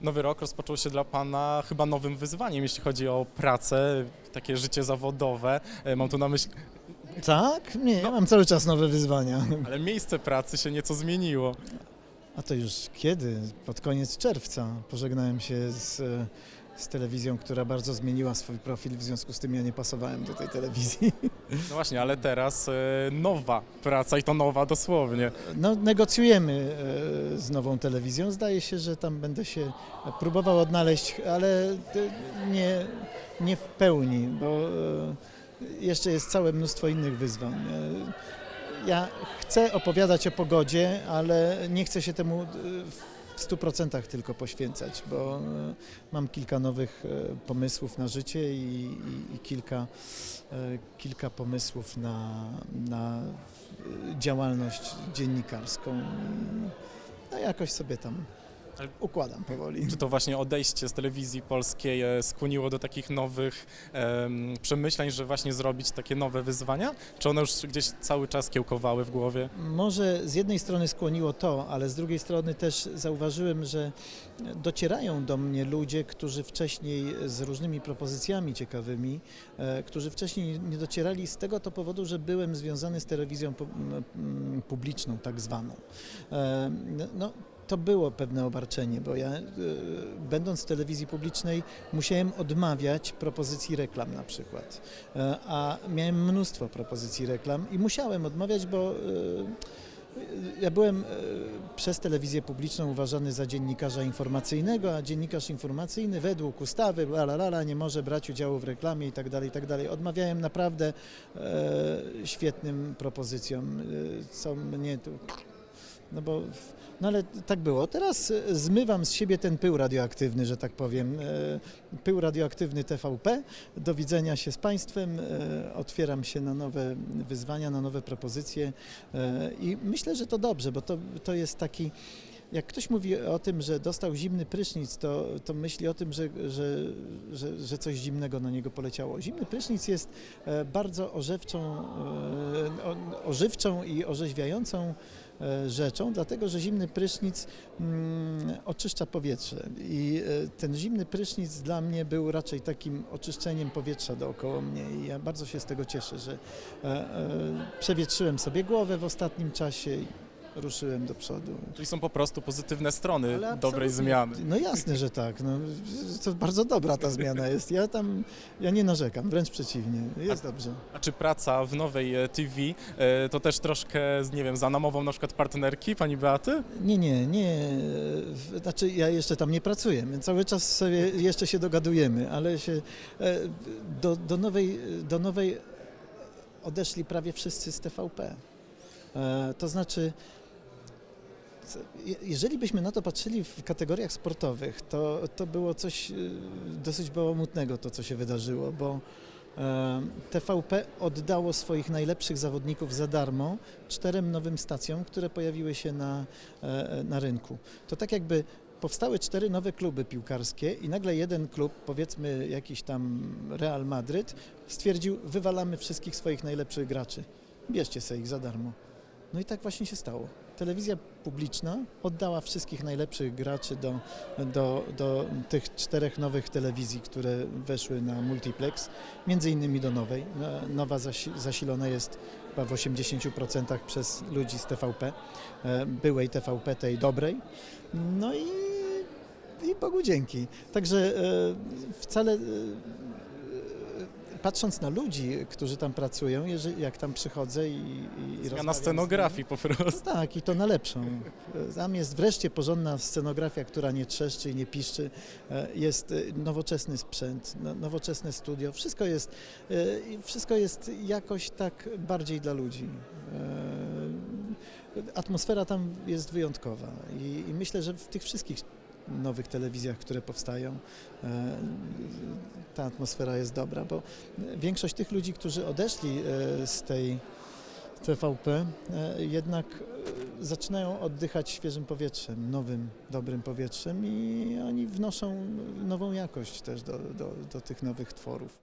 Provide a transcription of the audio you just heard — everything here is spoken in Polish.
Nowy rok rozpoczął się dla Pana chyba nowym wyzwaniem, jeśli chodzi o pracę, takie życie zawodowe. E, Mam tu na myśli, Tak? Nie, ja mam cały czas nowe wyzwania. ale miejsce pracy się nieco zmieniło. A to już kiedy? Pod koniec czerwca pożegnałem się z, e, z telewizją, która bardzo zmieniła swój profil, w związku z tym ja nie pasowałem do tej telewizji. No właśnie, ale teraz e, nowa praca i to nowa dosłownie. No, negocjujemy e, z nową telewizją. Zdaje się, że tam będę się próbował odnaleźć, ale e, nie, nie w pełni, bo jeszcze jest całe mnóstwo innych wyzwań. Ja chcę opowiadać o pogodzie, ale nie chcę się temu w 100% tylko poświęcać, bo e, mam kilka nowych e, pomysłów na życie i, i, i kilka, e, kilka pomysłów na, na działalność dziennikarską. No jakoś sobie tam układam powoli. Czy to właśnie odejście z telewizji polskiej e, skłoniło do takich nowych em, przemyśleń, że właśnie zrobić takie nowe wyzwania? Czy one już gdzieś cały czas kiełkowały w głowie? Może z jednej strony skłoniło to, ale z drugiej strony też zauważyłem, że docierają do mnie ludzie, którzy wcześniej z różnymi propozycjami ciekawymi, e, którzy wcześniej nie docierali z tego to powodu, że byłem związany z telewizją publiczną, tak zwaną. E, No, to było pewne obarczenie, bo ja, e, będąc w telewizji publicznej, musiałem odmawiać propozycji reklam na przykład. E, A miałem mnóstwo propozycji reklam i musiałem odmawiać, bo e, ja byłem przez telewizję publiczną uważany za dziennikarza informacyjnego, a dziennikarz informacyjny według ustawy la, la, la, nie może brać udziału w reklamie i tak dalej, i tak dalej. Odmawiałem naprawdę e, świetnym propozycjom, co mnie tu... No bo, no ale tak było. Teraz e, zmywam z siebie ten pył radioaktywny, że tak powiem. E, Pył radioaktywny TVP. Do widzenia się z Państwem. E, Otwieram się na nowe wyzwania, na nowe propozycje i myślę, że to dobrze, bo to, to jest taki. Jak ktoś mówi o tym, że dostał zimny prysznic, to, to myśli o tym, że, że, że, że coś zimnego na niego poleciało. Zimny prysznic jest e, bardzo ożewczą, e, ożywczą i orzeźwiającą e, rzeczą, dlatego że zimny prysznic mm, oczyszcza powietrze i ten zimny prysznic dla mnie był raczej takim oczyszczeniem powietrza dookoła mnie i ja bardzo się z tego cieszę, że przewietrzyłem sobie głowę w ostatnim czasie ruszyłem do przodu. Czyli są po prostu pozytywne strony Ale dobrej absolutnie. zmiany. No jasne, że tak. No, to bardzo dobra ta zmiana jest. Ja tam, ja nie narzekam, wręcz przeciwnie. Jest dobrze. A czy praca w nowej e, TV e, to też troszkę, nie wiem, za namową na przykład partnerki, pani Beaty? Nie, nie, nie. W- Znaczy ja jeszcze tam nie pracuję. My cały czas sobie jeszcze się dogadujemy, ale się e, do, do, nowej, do nowej odeszli prawie wszyscy z TVP. E, To znaczy, jeżeli byśmy na to patrzyli w kategoriach sportowych, to, to było coś e, dosyć bałamutnego to, co się wydarzyło, bo e, TVP oddało swoich najlepszych zawodników za darmo czterem nowym stacjom, które pojawiły się na, na rynku. To tak jakby powstały cztery nowe kluby piłkarskie i nagle jeden klub, powiedzmy jakiś tam Real Madryt, stwierdził, wywalamy wszystkich swoich najlepszych graczy. Bierzcie sobie ich za darmo. No i tak właśnie się stało. Telewizja publiczna oddała wszystkich najlepszych graczy do, do, do tych czterech nowych telewizji, które weszły na multiplex, między innymi do nowej. No, Nowa zasi- zasilona jest chyba w 80% przez ludzi z TVP, e, byłej TVP, tej dobrej. No i, i Bogu dzięki. Także e, wcale e, patrząc na ludzi, którzy tam pracują, jeżeli, jak tam przychodzę i, i Zmiana z scenografii po prostu. no tak, i to na lepszą. Tam jest wreszcie porządna scenografia, która nie trzeszczy i nie piszczy. E, Jest e, nowoczesny sprzęt, no- nowoczesne studio. Wszystko jest, e, wszystko jest jakoś tak bardziej dla ludzi. Atmosfera tam jest wyjątkowa i, i myślę, że w tych wszystkich nowych telewizjach, które powstają, e, ta atmosfera jest dobra, bo większość tych ludzi, którzy odeszli e, z tej TVP, e, jednak zaczynają oddychać świeżym powietrzem, nowym, dobrym powietrzem i oni wnoszą nową jakość też do, do, do tych nowych tworów.